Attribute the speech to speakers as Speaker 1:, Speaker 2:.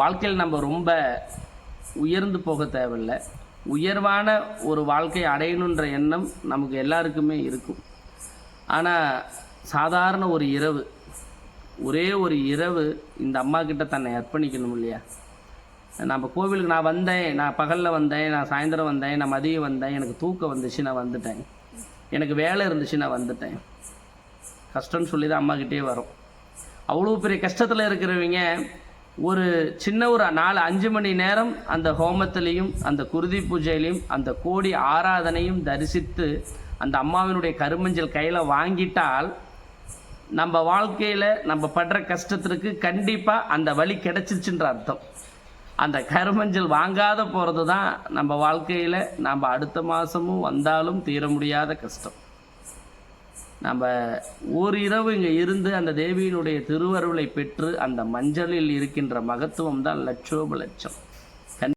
Speaker 1: வாழ்க்கையில் நம்ம ரொம்ப உயர்ந்து போக தேவையில்லை. உயர்வான ஒரு வாழ்க்கை அடையணுன்ற எண்ணம் நமக்கு எல்லாருக்குமே இருக்கும். ஆனால் சாதாரண ஒரு இரவு ஒரே ஒரு இரவு இந்த அம்மா கிட்ட தன்னை அர்ப்பணிக்கணும் இல்லையா? நம்ம கோவிலுக்கு நான் வந்தேன் நான் பகலில் வந்தேன் நான் சாயந்தரம் வந்தேன் நான் மதியம் வந்தேன் எனக்கு தூக்கம் வந்துச்சு நான் வந்துட்டேன். எனக்கு வேலை இருந்துச்சு நான் வந்துட்டேன். கஷ்டம்னு சொல்லி தான் அம்மாக்கிட்டே வரும். அவ்வளோ பெரிய கஷ்டத்தில் இருக்கிறவங்க ஒரு சின்ன ஒரு நாலு அஞ்சு மணி நேரம் அந்த ஹோமத்திலையும் அந்த குருதி பூஜையிலையும் அந்த கோடி ஆராதனையும் தரிசித்து அந்த அம்மாவினுடைய கருமஞ்சள் கையில் வாங்கிட்டால் நம்ம வாழ்க்கையில் நம்ம படுற கஷ்டத்திற்கு கண்டிப்பாக அந்த வழி கிடைச்சிருச்சுன்ற அர்த்தம். அந்த கருமஞ்சல் வாங்காத போகிறது தான் நம்ம வாழ்க்கையில் நம்ம அடுத்த மாதமும் வந்தாலும் தீர முடியாத கஷ்டம். நம்ம ஒரு இரவு இங்கே இருந்து அந்த தேவியினுடைய திருவருளை பெற்று அந்த மஞ்சளில் இருக்கின்ற மகத்துவம் தான் லட்சோப லட்சம்.